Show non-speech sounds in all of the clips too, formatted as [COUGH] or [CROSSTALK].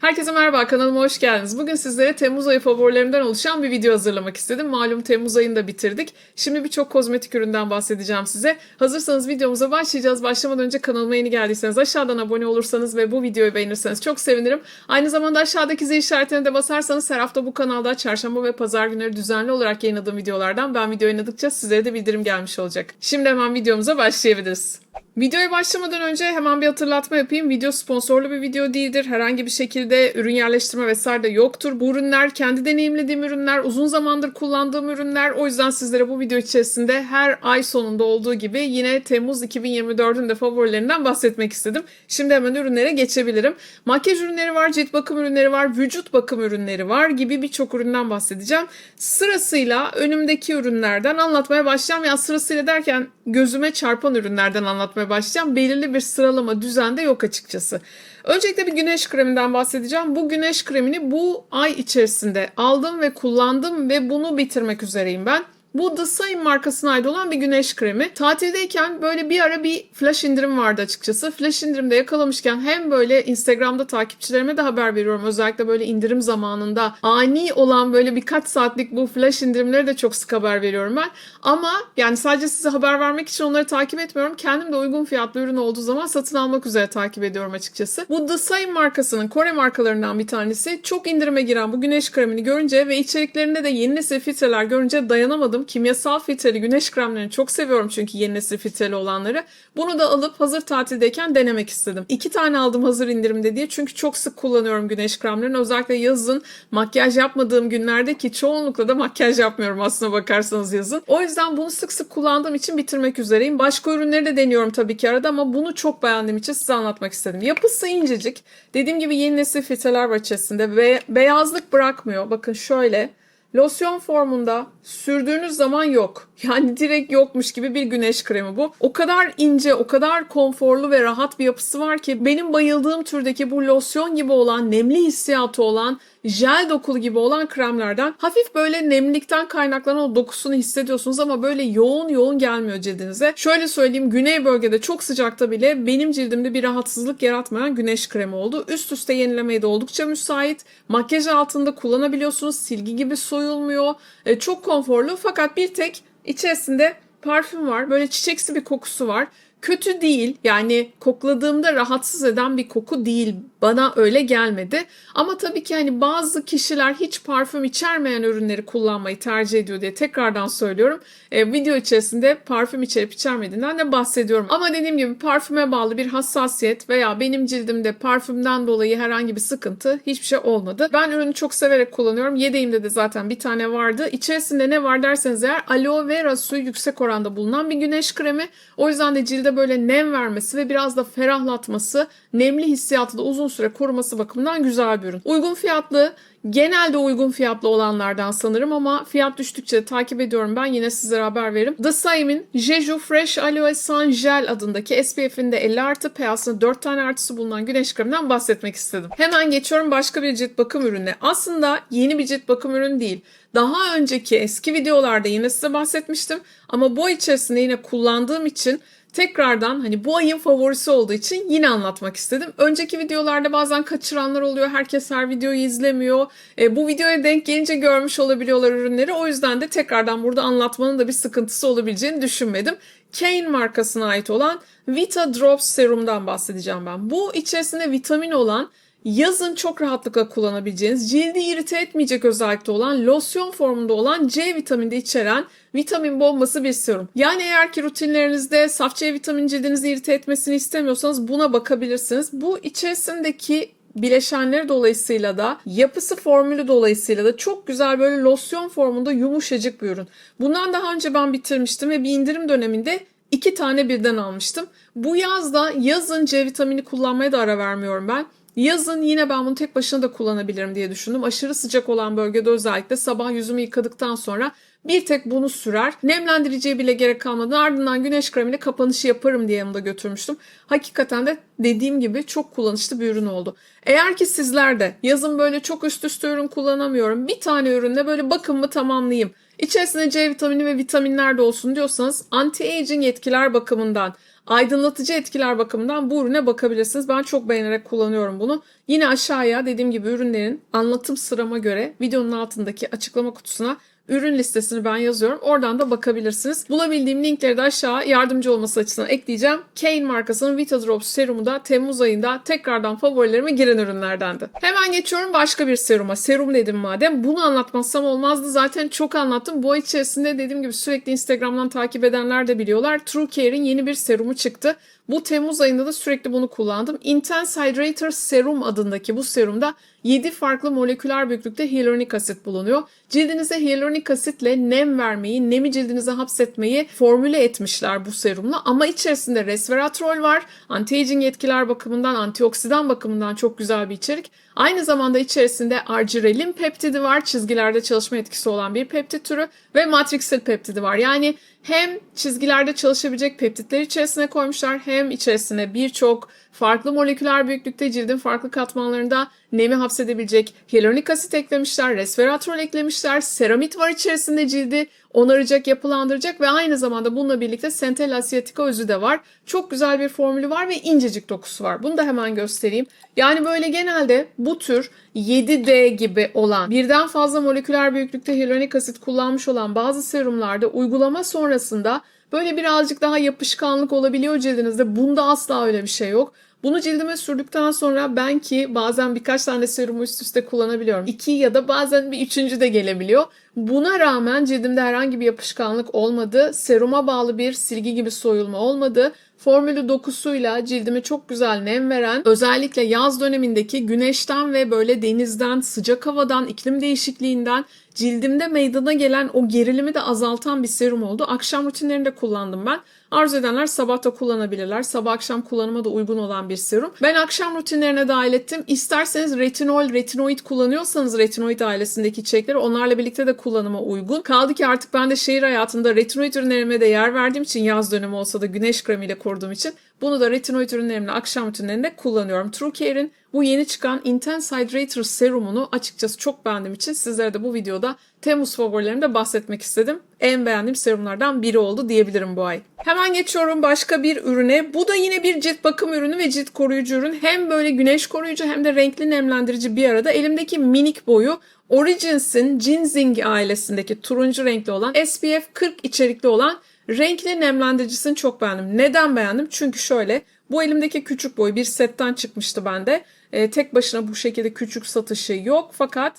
Herkese merhaba, kanalıma hoş geldiniz. Bugün sizlere Temmuz ayı favorilerimden oluşan bir video hazırlamak istedim. Malum Temmuz ayını da bitirdik. Şimdi birçok kozmetik üründen bahsedeceğim size. Hazırsanız videomuza başlayacağız. Başlamadan önce kanalıma yeni geldiyseniz aşağıdan abone olursanız ve bu videoyu beğenirseniz çok sevinirim. Aynı zamanda aşağıdaki zil işaretine de basarsanız her hafta bu kanalda çarşamba ve pazar günleri düzenli olarak yayınladığım videolardan ben video yayınladıkça sizlere de bildirim gelmiş olacak. Şimdi hemen videomuza başlayabiliriz. Videoya başlamadan önce hemen bir hatırlatma yapayım. Video sponsorlu bir video değildir. Herhangi bir şekilde ürün yerleştirme vesaire de yoktur. Bu ürünler kendi deneyimlediğim ürünler, uzun zamandır kullandığım ürünler. O yüzden sizlere bu video içerisinde her ay sonunda olduğu gibi yine Temmuz 2024'ün de favorilerinden bahsetmek istedim. Şimdi hemen ürünlere geçebilirim. Makyaj ürünleri var, cilt bakım ürünleri var, vücut bakım ürünleri var gibi birçok üründen bahsedeceğim. Sırasıyla önümdeki ürünlerden anlatmaya başlayacağım. Yani sırasıyla derken gözüme çarpan ürünlerden anlatmaya başlayacağım. Belirli bir sıralama düzende yok açıkçası. Öncelikle bir güneş kreminden bahsedeceğim. Bu güneş kremini bu ay içerisinde aldım ve kullandım ve bunu bitirmek üzereyim ben. Bu The Same markasına ait olan bir güneş kremi. Tatildeyken böyle bir ara bir flash indirim vardı açıkçası. Flash indirimde yakalamışken hem böyle Instagram'da takipçilerime de haber veriyorum. Özellikle böyle indirim zamanında ani olan böyle birkaç saatlik bu flash indirimleri de çok sık haber veriyorum ben. Ama yani sadece size haber vermek için onları takip etmiyorum. Kendim de uygun fiyatlı ürün olduğu zaman satın almak üzere takip ediyorum açıkçası. Bu The Same markasının Kore markalarından bir tanesi. Çok indirime giren bu güneş kremini görünce ve içeriklerinde de yeni nesil filtreler görünce dayanamadım. Kimyasal filtreli güneş kremlerini çok seviyorum çünkü yeni nesil filtreli olanları. Bunu da alıp hazır tatildeyken denemek istedim. İki tane aldım hazır indirimde diye çünkü çok sık kullanıyorum güneş kremlerini. Özellikle yazın makyaj yapmadığım günlerde ki çoğunlukla da makyaj yapmıyorum aslına bakarsanız yazın. O yüzden bunu sık sık kullandığım için bitirmek üzereyim. Başka ürünleri de deniyorum tabii ki arada ama bunu çok beğendiğim için size anlatmak istedim. Yapısı incecik. Dediğim gibi yeni nesil filtreler var içerisinde ve beyazlık bırakmıyor. Bakın şöyle Losyon formunda sürdüğünüz zaman yok. Yani direkt yokmuş gibi bir güneş kremi bu. O kadar ince, o kadar konforlu ve rahat bir yapısı var ki benim bayıldığım türdeki bu losyon gibi olan, nemli hissiyatı olan, jel dokulu gibi olan kremlerden hafif böyle nemlilikten kaynaklanan o dokusunu hissediyorsunuz ama böyle yoğun yoğun gelmiyor cildinize. Şöyle söyleyeyim güney bölgede çok sıcakta bile benim cildimde bir rahatsızlık yaratmayan güneş kremi oldu. Üst üste yenilemeye de oldukça müsait. Makyaj altında kullanabiliyorsunuz. Silgi gibi soyulmuyor. E, çok konforlu fakat bir tek içerisinde parfüm var. Böyle çiçeksi bir kokusu var kötü değil. Yani kokladığımda rahatsız eden bir koku değil. Bana öyle gelmedi. Ama tabii ki hani bazı kişiler hiç parfüm içermeyen ürünleri kullanmayı tercih ediyor diye tekrardan söylüyorum. E, video içerisinde parfüm içerip içermediğinden de bahsediyorum. Ama dediğim gibi parfüme bağlı bir hassasiyet veya benim cildimde parfümden dolayı herhangi bir sıkıntı hiçbir şey olmadı. Ben ürünü çok severek kullanıyorum. Yedeğimde de zaten bir tane vardı. İçerisinde ne var derseniz eğer aloe vera suyu yüksek oranda bulunan bir güneş kremi. O yüzden de cilde böyle nem vermesi ve biraz da ferahlatması, nemli hissiyatı da uzun süre koruması bakımından güzel bir ürün. Uygun fiyatlı, genelde uygun fiyatlı olanlardan sanırım ama fiyat düştükçe de takip ediyorum ben yine sizlere haber veririm. The Sime'in Jeju Fresh Aloe Sun Gel adındaki SPF'inde 50 artı pH'sında 4 tane artısı bulunan güneş kreminden bahsetmek istedim. Hemen geçiyorum başka bir cilt bakım ürününe. Aslında yeni bir cilt bakım ürünü değil. Daha önceki eski videolarda yine size bahsetmiştim ama bu içerisinde yine kullandığım için tekrardan hani bu ayın favorisi olduğu için yine anlatmak istedim. Önceki videolarda bazen kaçıranlar oluyor. Herkes her videoyu izlemiyor. E, bu videoya denk gelince görmüş olabiliyorlar ürünleri. O yüzden de tekrardan burada anlatmanın da bir sıkıntısı olabileceğini düşünmedim. Kane markasına ait olan Vita Drops Serum'dan bahsedeceğim ben. Bu içerisinde vitamin olan Yazın çok rahatlıkla kullanabileceğiniz, cildi irite etmeyecek özellikte olan, losyon formunda olan C vitamini içeren vitamin bombası bir serum. Yani eğer ki rutinlerinizde saf C vitamini cildinizi irite etmesini istemiyorsanız buna bakabilirsiniz. Bu içerisindeki bileşenleri dolayısıyla da yapısı formülü dolayısıyla da çok güzel böyle losyon formunda yumuşacık bir ürün. Bundan daha önce ben bitirmiştim ve bir indirim döneminde iki tane birden almıştım. Bu yazda yazın C vitamini kullanmaya da ara vermiyorum ben. Yazın yine ben bunu tek başına da kullanabilirim diye düşündüm. Aşırı sıcak olan bölgede özellikle sabah yüzümü yıkadıktan sonra bir tek bunu sürer. Nemlendiriciye bile gerek kalmadan ardından güneş kremini kapanışı yaparım diye yanımda götürmüştüm. Hakikaten de dediğim gibi çok kullanışlı bir ürün oldu. Eğer ki sizler de yazın böyle çok üst üste ürün kullanamıyorum. Bir tane ürünle böyle bakımımı tamamlayayım. İçerisinde C vitamini ve vitaminler de olsun diyorsanız anti-aging etkiler bakımından aydınlatıcı etkiler bakımından bu ürüne bakabilirsiniz. Ben çok beğenerek kullanıyorum bunu. Yine aşağıya dediğim gibi ürünlerin anlatım sırama göre videonun altındaki açıklama kutusuna ürün listesini ben yazıyorum. Oradan da bakabilirsiniz. Bulabildiğim linkleri de aşağı yardımcı olması açısından ekleyeceğim. Kane markasının Vita Drops serumu da Temmuz ayında tekrardan favorilerime giren ürünlerdendi. Hemen geçiyorum başka bir seruma. Serum dedim madem. Bunu anlatmazsam olmazdı. Zaten çok anlattım. Bu ay içerisinde dediğim gibi sürekli Instagram'dan takip edenler de biliyorlar. True Care'in yeni bir serumu çıktı. Bu Temmuz ayında da sürekli bunu kullandım. Intense Hydrator Serum adındaki bu serumda 7 farklı moleküler büyüklükte hyaluronik asit bulunuyor. Cildinize hyaluronik asitle nem vermeyi, nemi cildinize hapsetmeyi formüle etmişler bu serumla. Ama içerisinde resveratrol var. Anti-aging etkiler bakımından, antioksidan bakımından çok güzel bir içerik. Aynı zamanda içerisinde arginelin peptidi var. Çizgilerde çalışma etkisi olan bir peptit türü ve matrixil peptidi var. Yani hem çizgilerde çalışabilecek peptitler içerisine koymuşlar hem içerisine birçok farklı moleküler büyüklükte cildin farklı katmanlarında nemi hapsedebilecek hyaluronik asit eklemişler, resveratrol eklemişler, seramit var içerisinde cildi onaracak, yapılandıracak ve aynı zamanda bununla birlikte sentel asiatika özü de var. Çok güzel bir formülü var ve incecik dokusu var. Bunu da hemen göstereyim. Yani böyle genelde bu tür 7D gibi olan birden fazla moleküler büyüklükte hyaluronik asit kullanmış olan bazı serumlarda uygulama sonrasında böyle birazcık daha yapışkanlık olabiliyor cildinizde. Bunda asla öyle bir şey yok. Bunu cildime sürdükten sonra ben ki bazen birkaç tane serumu üst üste kullanabiliyorum. İki ya da bazen bir üçüncü de gelebiliyor. Buna rağmen cildimde herhangi bir yapışkanlık olmadı. Seruma bağlı bir silgi gibi soyulma olmadı. Formülü dokusuyla cildime çok güzel nem veren, özellikle yaz dönemindeki güneşten ve böyle denizden, sıcak havadan, iklim değişikliğinden cildimde meydana gelen o gerilimi de azaltan bir serum oldu. Akşam rutinlerinde kullandım ben. Arzu edenler sabah da kullanabilirler. Sabah akşam kullanıma da uygun olan bir serum. Ben akşam rutinlerine dahil ettim. İsterseniz retinol, retinoid kullanıyorsanız retinoid ailesindeki içerikleri onlarla birlikte de kullanıma uygun. Kaldı ki artık ben de şehir hayatında retinoid ürünlerime de yer verdiğim için yaz dönemi olsa da güneş kremiyle koruduğum için bunu da retinoid ürünlerimle akşam rutinlerinde kullanıyorum. True Care'in bu yeni çıkan Intense Hydrator serumunu açıkçası çok beğendiğim için sizlere de bu videoda Temmuz favorilerimde bahsetmek istedim. En beğendiğim serumlardan biri oldu diyebilirim bu ay. Hemen geçiyorum başka bir ürüne. Bu da yine bir cilt bakım ürünü ve cilt koruyucu ürün. Hem böyle güneş koruyucu hem de renkli nemlendirici bir arada. Elimdeki minik boyu Origins'in Ginseng ailesindeki turuncu renkli olan SPF 40 içerikli olan renkli nemlendiricisini çok beğendim. Neden beğendim? Çünkü şöyle bu elimdeki küçük boy bir setten çıkmıştı bende. Ee, tek başına bu şekilde küçük satışı yok fakat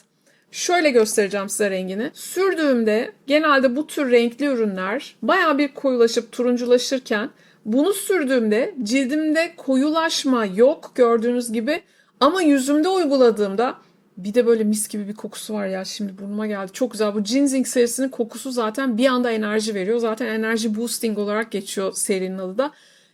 Şöyle göstereceğim size rengini. Sürdüğümde genelde bu tür renkli ürünler baya bir koyulaşıp turunculaşırken bunu sürdüğümde cildimde koyulaşma yok gördüğünüz gibi ama yüzümde uyguladığımda bir de böyle mis gibi bir kokusu var ya şimdi burnuma geldi. Çok güzel. Bu Ginseng serisinin kokusu zaten bir anda enerji veriyor. Zaten enerji boosting olarak geçiyor serinin adı da.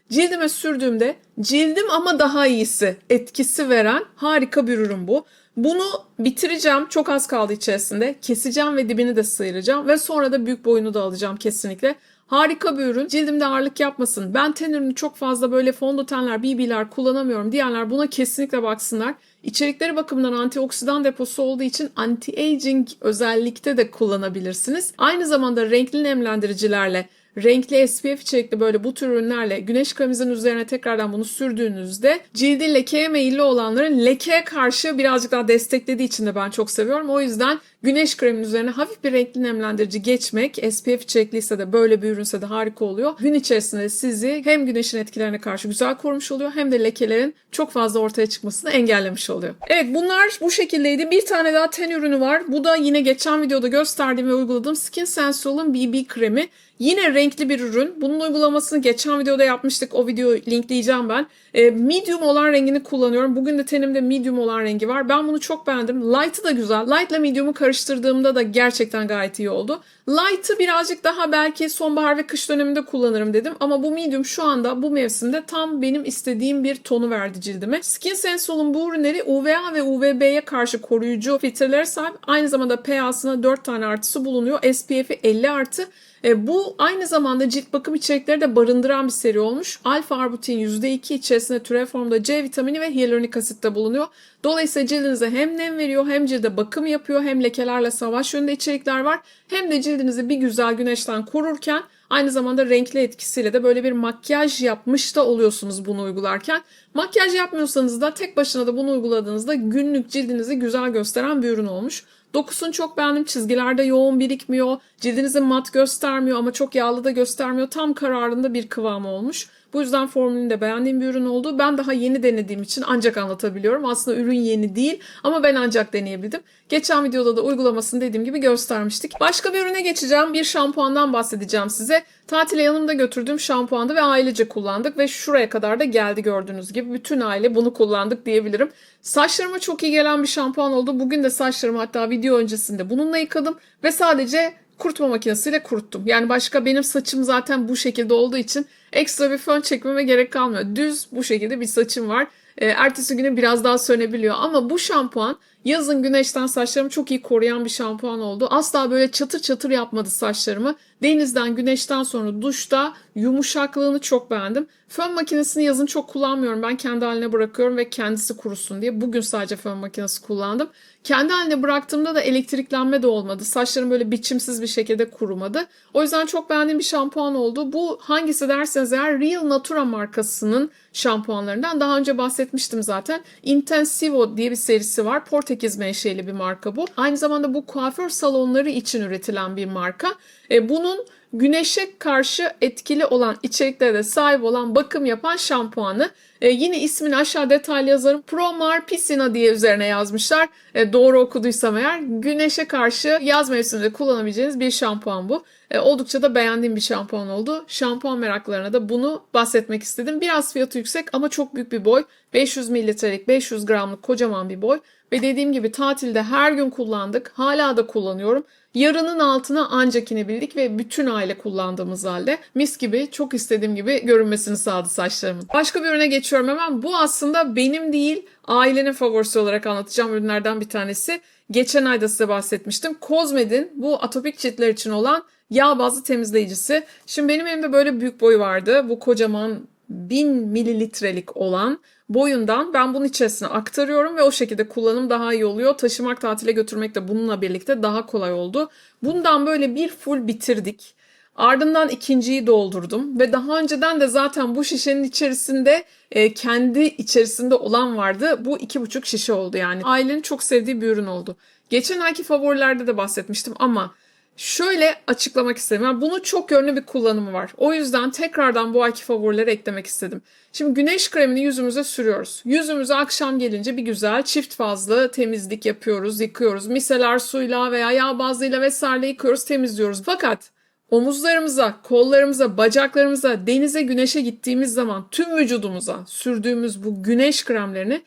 Cildime sürdüğümde cildim ama daha iyisi etkisi veren harika bir ürün bu. Bunu bitireceğim. Çok az kaldı içerisinde. Keseceğim ve dibini de sıyıracağım. Ve sonra da büyük boyunu da alacağım kesinlikle. Harika bir ürün. Cildimde ağırlık yapmasın. Ben ten ürünü çok fazla böyle fondötenler, BB'ler kullanamıyorum diyenler buna kesinlikle baksınlar. İçerikleri bakımından antioksidan deposu olduğu için anti-aging özellikte de kullanabilirsiniz. Aynı zamanda renkli nemlendiricilerle renkli SPF içerikli böyle bu tür ürünlerle güneş kreminizin üzerine tekrardan bunu sürdüğünüzde cildi lekeye meyilli olanların lekeye karşı birazcık daha desteklediği için de ben çok seviyorum. O yüzden güneş kreminin üzerine hafif bir renkli nemlendirici geçmek SPF içerikliyse de böyle bir ürünse de harika oluyor. Gün içerisinde sizi hem güneşin etkilerine karşı güzel korumuş oluyor hem de lekelerin çok fazla ortaya çıkmasını engellemiş oluyor. Evet bunlar bu şekildeydi. Bir tane daha ten ürünü var. Bu da yine geçen videoda gösterdiğim ve uyguladığım Skin Sensual'ın BB kremi. Yine renkli bir ürün. Bunun uygulamasını geçen videoda yapmıştık. O videoyu linkleyeceğim ben. E, medium olan rengini kullanıyorum. Bugün de tenimde medium olan rengi var. Ben bunu çok beğendim. Light'ı da güzel. Light ile medium'u karıştırdığımda da gerçekten gayet iyi oldu. Light'ı birazcık daha belki sonbahar ve kış döneminde kullanırım dedim. Ama bu medium şu anda bu mevsimde tam benim istediğim bir tonu verdi cildime. Skin Sensual'ın bu ürünleri UVA ve UVB'ye karşı koruyucu filtrelere sahip. Aynı zamanda PA'sına 4 tane artısı bulunuyor. SPF'i 50 artı. E, bu aynı zamanda cilt bakım içerikleri de barındıran bir seri olmuş. Alfa arbutin %2 içerisinde türev formda C vitamini ve hyaluronik asit de bulunuyor. Dolayısıyla cildinize hem nem veriyor hem cilde bakım yapıyor hem lekelerle savaş yönünde içerikler var. Hem de cildinizi bir güzel güneşten korurken Aynı zamanda renkli etkisiyle de böyle bir makyaj yapmış da oluyorsunuz bunu uygularken. Makyaj yapmıyorsanız da tek başına da bunu uyguladığınızda günlük cildinizi güzel gösteren bir ürün olmuş. Dokusunu çok beğendim. Çizgilerde yoğun birikmiyor. Cildinizi mat göstermiyor ama çok yağlı da göstermiyor. Tam kararında bir kıvamı olmuş. Bu yüzden formülünü de beğendiğim bir ürün oldu. Ben daha yeni denediğim için ancak anlatabiliyorum. Aslında ürün yeni değil ama ben ancak deneyebildim. Geçen videoda da uygulamasını dediğim gibi göstermiştik. Başka bir ürüne geçeceğim. Bir şampuandan bahsedeceğim size. Tatile yanımda götürdüğüm şampuandı ve ailece kullandık ve şuraya kadar da geldi gördüğünüz gibi. Bütün aile bunu kullandık diyebilirim. Saçlarıma çok iyi gelen bir şampuan oldu. Bugün de saçlarımı hatta video öncesinde bununla yıkadım ve sadece kurutma makinesiyle kuruttum. Yani başka benim saçım zaten bu şekilde olduğu için ekstra bir fön çekmeme gerek kalmıyor. Düz bu şekilde bir saçım var. E, ertesi güne biraz daha sönebiliyor. Ama bu şampuan yazın güneşten saçlarımı çok iyi koruyan bir şampuan oldu. Asla böyle çatır çatır yapmadı saçlarımı. Denizden, güneşten sonra duşta yumuşaklığını çok beğendim. Fön makinesini yazın çok kullanmıyorum. Ben kendi haline bırakıyorum ve kendisi kurusun diye. Bugün sadece fön makinesi kullandım. Kendi haline bıraktığımda da elektriklenme de olmadı. Saçlarım böyle biçimsiz bir şekilde kurumadı. O yüzden çok beğendiğim bir şampuan oldu. Bu hangisi derseniz eğer Real Natura markasının şampuanlarından. Daha önce bahsetmiştim zaten. Intensivo diye bir serisi var. Portekiz menşeli bir marka bu. Aynı zamanda bu kuaför salonları için üretilen bir marka. E, bunun güneşe karşı etkili olan içeriklere sahip olan bakım yapan şampuanı. E, yine ismini aşağı detaylı yazarım. Promar Piscina diye üzerine yazmışlar. E, doğru okuduysam eğer güneşe karşı yaz mevsiminde kullanabileceğiniz bir şampuan bu. E, oldukça da beğendiğim bir şampuan oldu. Şampuan meraklarına da bunu bahsetmek istedim. Biraz fiyatı yüksek ama çok büyük bir boy. 500 mililitrelik, 500 gramlık kocaman bir boy. Ve dediğim gibi tatilde her gün kullandık. Hala da kullanıyorum. Yarının altına ancak inebildik ve bütün aile kullandığımız halde mis gibi çok istediğim gibi görünmesini sağladı saçlarımın. Başka bir ürüne geçiyorum hemen. Bu aslında benim değil ailenin favorisi olarak anlatacağım ürünlerden bir tanesi. Geçen ayda size bahsetmiştim. Cosmed'in bu atopik ciltler için olan yağ bazlı temizleyicisi. Şimdi benim elimde böyle büyük boy vardı. Bu kocaman 1000 mililitrelik olan boyundan ben bunun içerisine aktarıyorum ve o şekilde kullanım daha iyi oluyor. Taşımak tatile götürmek de bununla birlikte daha kolay oldu. Bundan böyle bir full bitirdik. Ardından ikinciyi doldurdum ve daha önceden de zaten bu şişenin içerisinde e, kendi içerisinde olan vardı. Bu iki buçuk şişe oldu yani. Ailenin çok sevdiği bir ürün oldu. Geçen ayki favorilerde de bahsetmiştim ama şöyle açıklamak istedim. Yani bunun çok yönlü bir kullanımı var. O yüzden tekrardan bu ayki favorileri eklemek istedim. Şimdi güneş kremini yüzümüze sürüyoruz. Yüzümüze akşam gelince bir güzel çift fazlı temizlik yapıyoruz, yıkıyoruz. Miseler suyla veya yağ bazıyla vesaire yıkıyoruz, temizliyoruz. Fakat omuzlarımıza, kollarımıza, bacaklarımıza, denize, güneşe gittiğimiz zaman tüm vücudumuza sürdüğümüz bu güneş kremlerini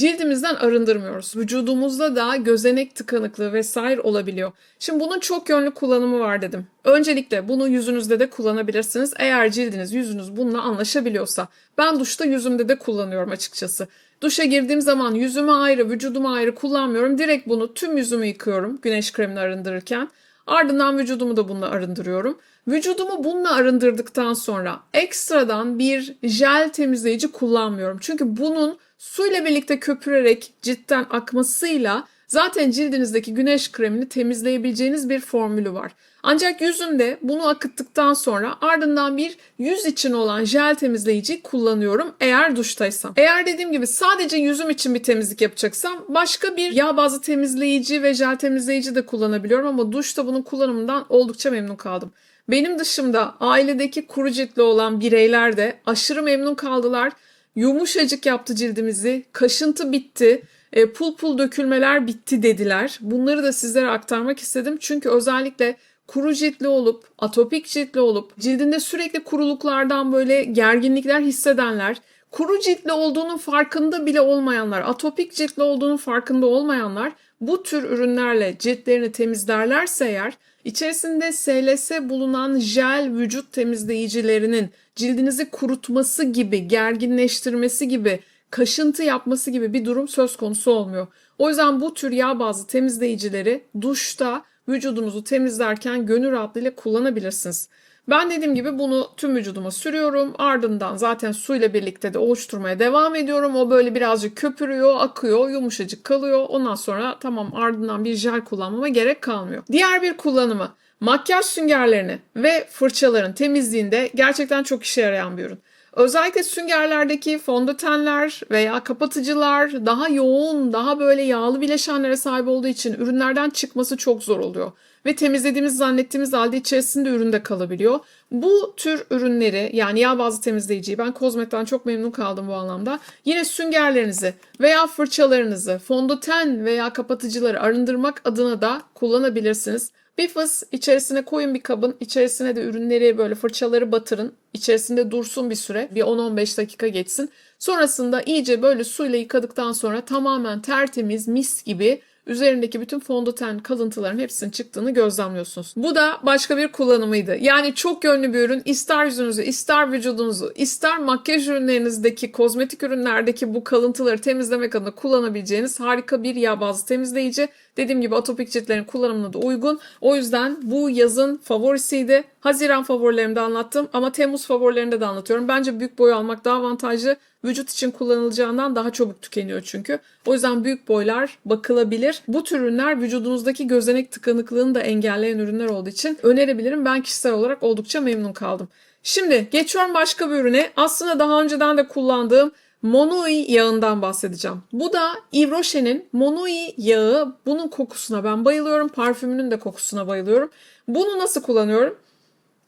cildimizden arındırmıyoruz. Vücudumuzda da gözenek tıkanıklığı vesaire olabiliyor. Şimdi bunun çok yönlü kullanımı var dedim. Öncelikle bunu yüzünüzde de kullanabilirsiniz. Eğer cildiniz, yüzünüz bununla anlaşabiliyorsa. Ben duşta yüzümde de kullanıyorum açıkçası. Duşa girdiğim zaman yüzüme ayrı, vücuduma ayrı kullanmıyorum. Direkt bunu tüm yüzümü yıkıyorum güneş kremini arındırırken. Ardından vücudumu da bununla arındırıyorum. Vücudumu bununla arındırdıktan sonra ekstradan bir jel temizleyici kullanmıyorum. Çünkü bunun suyla birlikte köpürerek ciltten akmasıyla zaten cildinizdeki güneş kremini temizleyebileceğiniz bir formülü var. Ancak yüzümde bunu akıttıktan sonra ardından bir yüz için olan jel temizleyici kullanıyorum eğer duştaysam. Eğer dediğim gibi sadece yüzüm için bir temizlik yapacaksam başka bir yağ bazlı temizleyici ve jel temizleyici de kullanabiliyorum ama duşta bunun kullanımından oldukça memnun kaldım. Benim dışımda ailedeki kuru ciltli olan bireyler de aşırı memnun kaldılar. Yumuşacık yaptı cildimizi, kaşıntı bitti, e, pul pul dökülmeler bitti dediler. Bunları da sizlere aktarmak istedim. Çünkü özellikle kuru ciltli olup, atopik ciltli olup, cildinde sürekli kuruluklardan böyle gerginlikler hissedenler, kuru ciltli olduğunun farkında bile olmayanlar, atopik ciltli olduğunun farkında olmayanlar bu tür ürünlerle ciltlerini temizlerlerse eğer içerisinde SLS bulunan jel vücut temizleyicilerinin cildinizi kurutması gibi, gerginleştirmesi gibi, kaşıntı yapması gibi bir durum söz konusu olmuyor. O yüzden bu tür yağ bazlı temizleyicileri duşta vücudunuzu temizlerken gönül rahatlığıyla kullanabilirsiniz. Ben dediğim gibi bunu tüm vücuduma sürüyorum. Ardından zaten suyla birlikte de oluşturmaya devam ediyorum. O böyle birazcık köpürüyor, akıyor, yumuşacık kalıyor. Ondan sonra tamam ardından bir jel kullanmama gerek kalmıyor. Diğer bir kullanımı. Makyaj süngerlerini ve fırçaların temizliğinde gerçekten çok işe yarayan bir ürün. Özellikle süngerlerdeki fondötenler veya kapatıcılar daha yoğun, daha böyle yağlı bileşenlere sahip olduğu için ürünlerden çıkması çok zor oluyor. Ve temizlediğimiz zannettiğimiz halde içerisinde üründe kalabiliyor. Bu tür ürünleri yani yağ bazlı temizleyiciyi ben Kozmet'ten çok memnun kaldım bu anlamda. Yine süngerlerinizi veya fırçalarınızı, fondöten veya kapatıcıları arındırmak adına da kullanabilirsiniz. Bir fıs içerisine koyun bir kabın. içerisine de ürünleri böyle fırçaları batırın. İçerisinde dursun bir süre. Bir 10-15 dakika geçsin. Sonrasında iyice böyle suyla yıkadıktan sonra tamamen tertemiz mis gibi üzerindeki bütün fondöten kalıntıların hepsinin çıktığını gözlemliyorsunuz. Bu da başka bir kullanımıydı. Yani çok yönlü bir ürün. İster yüzünüzü, ister vücudunuzu, ister makyaj ürünlerinizdeki, kozmetik ürünlerdeki bu kalıntıları temizlemek adına kullanabileceğiniz harika bir yağ bazlı temizleyici. Dediğim gibi atopik ciltlerin kullanımına da uygun. O yüzden bu yazın favorisiydi. Haziran favorilerimde anlattım ama Temmuz favorilerinde de anlatıyorum. Bence büyük boy almak daha avantajlı. Vücut için kullanılacağından daha çabuk tükeniyor çünkü. O yüzden büyük boylar bakılabilir. Bu tür ürünler vücudunuzdaki gözenek tıkanıklığını da engelleyen ürünler olduğu için önerebilirim. Ben kişisel olarak oldukça memnun kaldım. Şimdi geçiyorum başka bir ürüne. Aslında daha önceden de kullandığım Monoi yağından bahsedeceğim. Bu da Yves Rocher'in Monoi yağı. Bunun kokusuna ben bayılıyorum. Parfümünün de kokusuna bayılıyorum. Bunu nasıl kullanıyorum?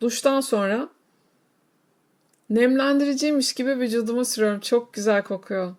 Duştan sonra nemlendiriciymiş gibi vücuduma sürüyorum. Çok güzel kokuyor.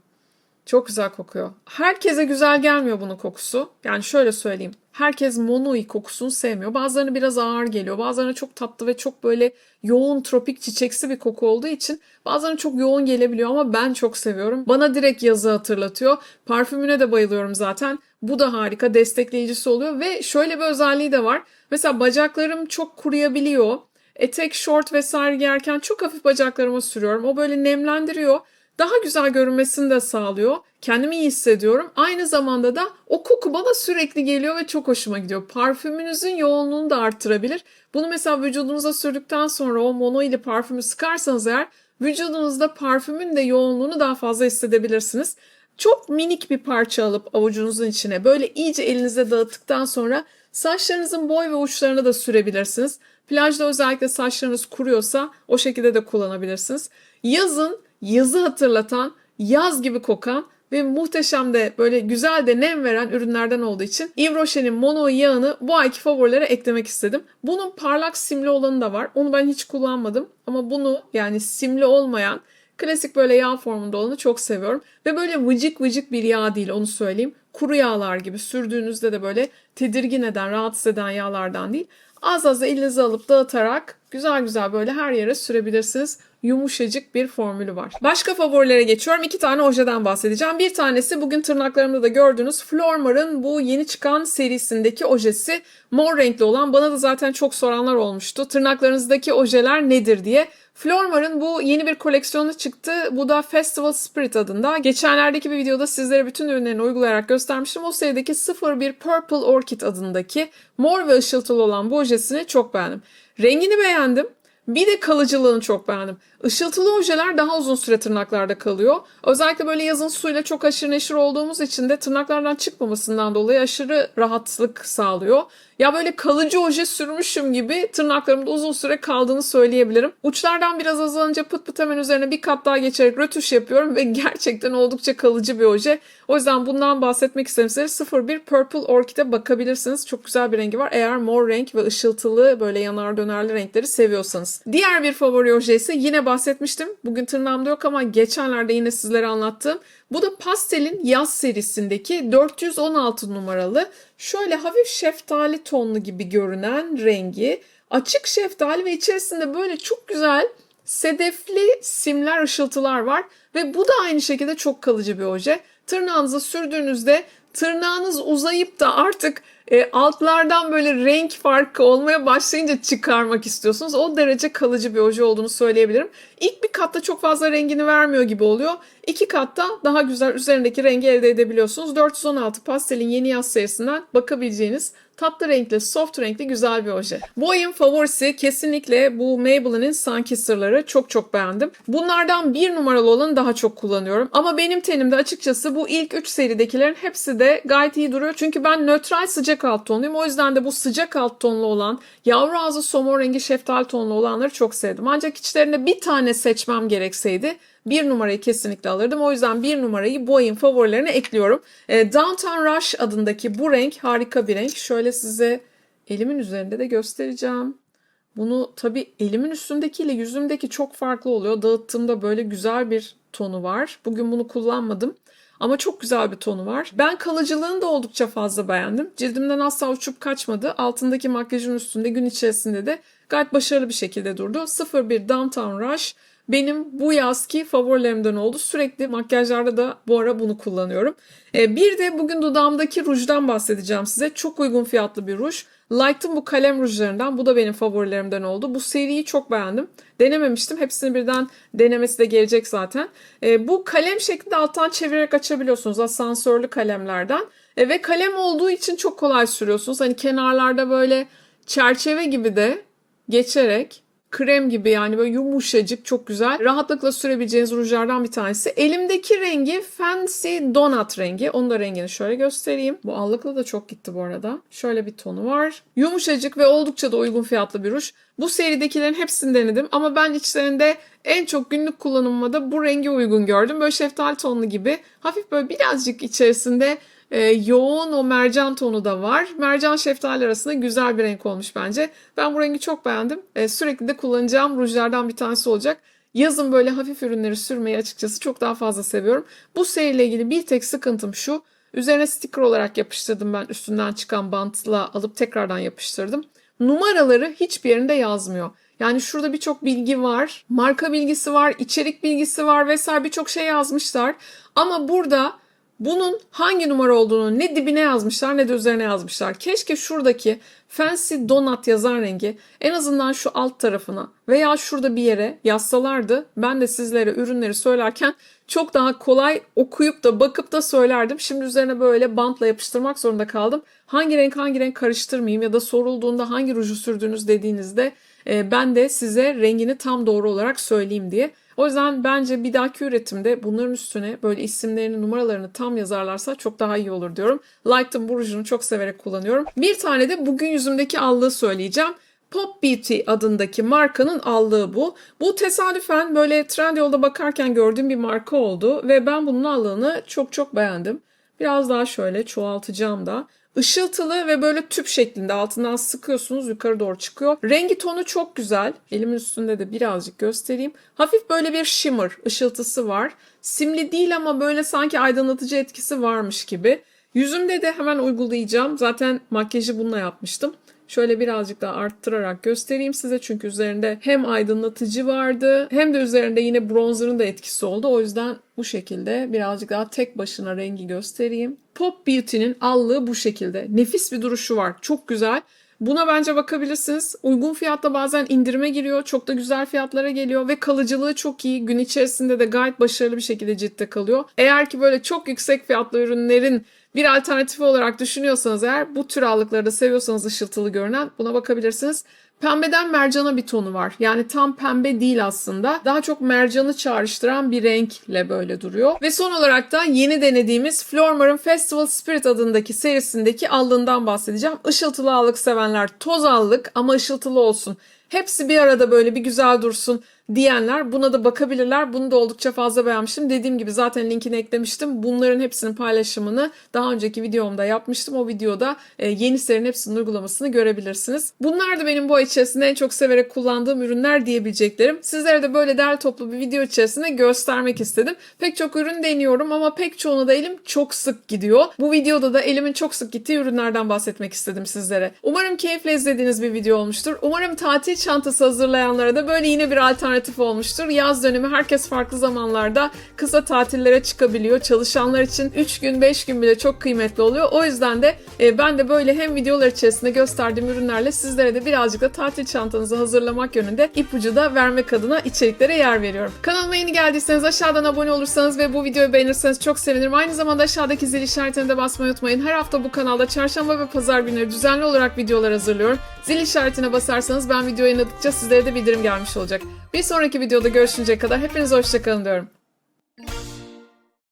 Çok güzel kokuyor. Herkese güzel gelmiyor bunun kokusu. Yani şöyle söyleyeyim. Herkes monoi kokusunu sevmiyor. Bazılarına biraz ağır geliyor. Bazılarına çok tatlı ve çok böyle yoğun tropik çiçeksi bir koku olduğu için bazılarına çok yoğun gelebiliyor ama ben çok seviyorum. Bana direkt yazı hatırlatıyor. Parfümüne de bayılıyorum zaten. Bu da harika destekleyicisi oluyor ve şöyle bir özelliği de var. Mesela bacaklarım çok kuruyabiliyor. Etek, şort vesaire giyerken çok hafif bacaklarıma sürüyorum. O böyle nemlendiriyor daha güzel görünmesini de sağlıyor. Kendimi iyi hissediyorum. Aynı zamanda da o koku bana sürekli geliyor ve çok hoşuma gidiyor. Parfümünüzün yoğunluğunu da arttırabilir. Bunu mesela vücudunuza sürdükten sonra o mono ile parfümü sıkarsanız eğer vücudunuzda parfümün de yoğunluğunu daha fazla hissedebilirsiniz. Çok minik bir parça alıp avucunuzun içine böyle iyice elinize dağıttıktan sonra saçlarınızın boy ve uçlarına da sürebilirsiniz. Plajda özellikle saçlarınız kuruyorsa o şekilde de kullanabilirsiniz. Yazın yazı hatırlatan, yaz gibi kokan ve muhteşem de böyle güzel de nem veren ürünlerden olduğu için Yves Rocher'in Mono yağını bu ayki favorilere eklemek istedim. Bunun parlak simli olanı da var. Onu ben hiç kullanmadım ama bunu yani simli olmayan klasik böyle yağ formunda olanı çok seviyorum. Ve böyle vıcık vıcık bir yağ değil onu söyleyeyim. Kuru yağlar gibi sürdüğünüzde de böyle tedirgin eden, rahatsız eden yağlardan değil. Az az elinize alıp dağıtarak güzel güzel böyle her yere sürebilirsiniz yumuşacık bir formülü var. Başka favorilere geçiyorum. İki tane ojeden bahsedeceğim. Bir tanesi bugün tırnaklarımda da gördüğünüz Flormar'ın bu yeni çıkan serisindeki ojesi. Mor renkli olan bana da zaten çok soranlar olmuştu. Tırnaklarınızdaki ojeler nedir diye. Flormar'ın bu yeni bir koleksiyonu çıktı. Bu da Festival Spirit adında. Geçenlerdeki bir videoda sizlere bütün ürünlerini uygulayarak göstermiştim. O serideki 01 Purple Orchid adındaki mor ve ışıltılı olan bu ojesini çok beğendim. Rengini beğendim. Bir de kalıcılığını çok beğendim. Işıltılı ojeler daha uzun süre tırnaklarda kalıyor. Özellikle böyle yazın suyla çok aşırı neşir olduğumuz için de tırnaklardan çıkmamasından dolayı aşırı rahatlık sağlıyor. Ya böyle kalıcı oje sürmüşüm gibi tırnaklarımda uzun süre kaldığını söyleyebilirim. Uçlardan biraz azalınca pıt pıt hemen üzerine bir kat daha geçerek rötuş yapıyorum ve [LAUGHS] gerçekten oldukça kalıcı bir oje. O yüzden bundan bahsetmek isterim size. 01 Purple Orchid'e bakabilirsiniz. Çok güzel bir rengi var. Eğer mor renk ve ışıltılı böyle yanar dönerli renkleri seviyorsanız. Diğer bir favori oje ise yine bahsetmiştim. Bugün tırnağımda yok ama geçenlerde yine sizlere anlattım. Bu da Pastel'in yaz serisindeki 416 numaralı şöyle hafif şeftali tonlu gibi görünen rengi. Açık şeftali ve içerisinde böyle çok güzel sedefli simler, ışıltılar var. Ve bu da aynı şekilde çok kalıcı bir oje. Tırnağınıza sürdüğünüzde tırnağınız uzayıp da artık e, altlardan böyle renk farkı olmaya başlayınca çıkarmak istiyorsunuz. O derece kalıcı bir oje olduğunu söyleyebilirim. İlk bir katta çok fazla rengini vermiyor gibi oluyor. İki katta daha güzel üzerindeki rengi elde edebiliyorsunuz. 416 pastelin yeni yaz serisinden bakabileceğiniz tatlı renkli, soft renkli güzel bir oje. Bu ayın favorisi kesinlikle bu Maybelline'in Sun sırları. Çok çok beğendim. Bunlardan bir numaralı olanı daha çok kullanıyorum. Ama benim tenimde açıkçası bu ilk 3 seridekilerin hepsi de gayet iyi duruyor. Çünkü ben nötral sıcak alt tonluyum. O yüzden de bu sıcak alt tonlu olan yavru ağzı somon rengi şeftali tonlu olanları çok sevdim. Ancak içlerinde bir tane seçmem gerekseydi bir numarayı kesinlikle alırdım. O yüzden bir numarayı bu ayın favorilerine ekliyorum. E, Downtown Rush adındaki bu renk harika bir renk. Şöyle size elimin üzerinde de göstereceğim. Bunu tabii elimin üstündekiyle yüzümdeki çok farklı oluyor. Dağıttığımda böyle güzel bir tonu var. Bugün bunu kullanmadım. Ama çok güzel bir tonu var. Ben kalıcılığını da oldukça fazla beğendim. Cildimden asla uçup kaçmadı. Altındaki makyajın üstünde gün içerisinde de gayet başarılı bir şekilde durdu. 01 Downtown Rush benim bu yazki favorilerimden oldu. Sürekli makyajlarda da bu ara bunu kullanıyorum. Ee, bir de bugün dudağımdaki rujdan bahsedeceğim size. Çok uygun fiyatlı bir ruj. Light'ın bu kalem rujlarından. Bu da benim favorilerimden oldu. Bu seriyi çok beğendim. Denememiştim. Hepsini birden denemesi de gelecek zaten. Ee, bu kalem şeklinde alttan çevirerek açabiliyorsunuz. Asansörlü kalemlerden. Ee, ve kalem olduğu için çok kolay sürüyorsunuz. Hani kenarlarda böyle çerçeve gibi de geçerek krem gibi yani böyle yumuşacık çok güzel. Rahatlıkla sürebileceğiniz rujlardan bir tanesi. Elimdeki rengi Fancy Donut rengi. Onun da rengini şöyle göstereyim. Bu allıkla da çok gitti bu arada. Şöyle bir tonu var. Yumuşacık ve oldukça da uygun fiyatlı bir ruj. Bu seridekilerin hepsini denedim ama ben içlerinde en çok günlük kullanımıma da bu rengi uygun gördüm. Böyle şeftali tonlu gibi. Hafif böyle birazcık içerisinde e, yoğun o mercan tonu da var. Mercan şeftali arasında güzel bir renk olmuş bence. Ben bu rengi çok beğendim. E, sürekli de kullanacağım rujlardan bir tanesi olacak. Yazın böyle hafif ürünleri sürmeyi açıkçası çok daha fazla seviyorum. Bu seriyle ilgili bir tek sıkıntım şu. Üzerine sticker olarak yapıştırdım ben üstünden çıkan bantla alıp tekrardan yapıştırdım. Numaraları hiçbir yerinde yazmıyor. Yani şurada birçok bilgi var. Marka bilgisi var, içerik bilgisi var vesaire birçok şey yazmışlar. Ama burada bunun hangi numara olduğunu ne dibine yazmışlar ne de üzerine yazmışlar. Keşke şuradaki Fancy Donut yazan rengi en azından şu alt tarafına veya şurada bir yere yazsalardı ben de sizlere ürünleri söylerken çok daha kolay okuyup da bakıp da söylerdim. Şimdi üzerine böyle bantla yapıştırmak zorunda kaldım. Hangi renk hangi renk karıştırmayayım ya da sorulduğunda hangi ruju sürdüğünüz dediğinizde e, ben de size rengini tam doğru olarak söyleyeyim diye. O yüzden bence bir dahaki üretimde bunların üstüne böyle isimlerini, numaralarını tam yazarlarsa çok daha iyi olur diyorum. Lighton bu rujunu çok severek kullanıyorum. Bir tane de bugün yüzümdeki allığı söyleyeceğim. Pop Beauty adındaki markanın allığı bu. Bu tesadüfen böyle Trendyol'da bakarken gördüğüm bir marka oldu ve ben bunun allığını çok çok beğendim. Biraz daha şöyle çoğaltacağım da. Işıltılı ve böyle tüp şeklinde altından sıkıyorsunuz yukarı doğru çıkıyor. Rengi tonu çok güzel. Elimin üstünde de birazcık göstereyim. Hafif böyle bir shimmer ışıltısı var. Simli değil ama böyle sanki aydınlatıcı etkisi varmış gibi. Yüzümde de hemen uygulayacağım. Zaten makyajı bununla yapmıştım. Şöyle birazcık daha arttırarak göstereyim size çünkü üzerinde hem aydınlatıcı vardı hem de üzerinde yine bronzerın da etkisi oldu. O yüzden bu şekilde birazcık daha tek başına rengi göstereyim. Pop Beauty'nin allığı bu şekilde. Nefis bir duruşu var. Çok güzel. Buna bence bakabilirsiniz. Uygun fiyatta bazen indirime giriyor. Çok da güzel fiyatlara geliyor ve kalıcılığı çok iyi. Gün içerisinde de gayet başarılı bir şekilde ciltte kalıyor. Eğer ki böyle çok yüksek fiyatlı ürünlerin bir alternatif olarak düşünüyorsanız eğer bu tür allıkları da seviyorsanız ışıltılı görünen buna bakabilirsiniz. Pembeden mercana bir tonu var. Yani tam pembe değil aslında. Daha çok mercanı çağrıştıran bir renkle böyle duruyor. Ve son olarak da yeni denediğimiz Flormar'ın Festival Spirit adındaki serisindeki allığından bahsedeceğim. Işıltılı allık sevenler toz allık ama ışıltılı olsun. Hepsi bir arada böyle bir güzel dursun diyenler buna da bakabilirler. Bunu da oldukça fazla beğenmiştim. Dediğim gibi zaten linkini eklemiştim. Bunların hepsinin paylaşımını daha önceki videomda yapmıştım. O videoda e, yeni serinin hepsinin uygulamasını görebilirsiniz. Bunlar da benim bu ay içerisinde en çok severek kullandığım ürünler diyebileceklerim. Sizlere de böyle değerli toplu bir video içerisinde göstermek istedim. Pek çok ürün deniyorum ama pek çoğuna da elim çok sık gidiyor. Bu videoda da elimin çok sık gittiği ürünlerden bahsetmek istedim sizlere. Umarım keyifle izlediğiniz bir video olmuştur. Umarım tatil çantası hazırlayanlara da böyle yine bir alternatif olmuştur. Yaz dönemi herkes farklı zamanlarda kısa tatillere çıkabiliyor. Çalışanlar için 3 gün 5 gün bile çok kıymetli oluyor. O yüzden de e, ben de böyle hem videolar içerisinde gösterdiğim ürünlerle sizlere de birazcık da tatil çantanızı hazırlamak yönünde ipucu da vermek adına içeriklere yer veriyorum. Kanalıma yeni geldiyseniz aşağıdan abone olursanız ve bu videoyu beğenirseniz çok sevinirim. Aynı zamanda aşağıdaki zil işaretine de basmayı unutmayın. Her hafta bu kanalda çarşamba ve pazar günleri düzenli olarak videolar hazırlıyorum. Zil işaretine basarsanız ben video yayınladıkça sizlere de bildirim gelmiş olacak. Bir sonraki videoda görüşünceye kadar hepinize hoşçakalın diyorum.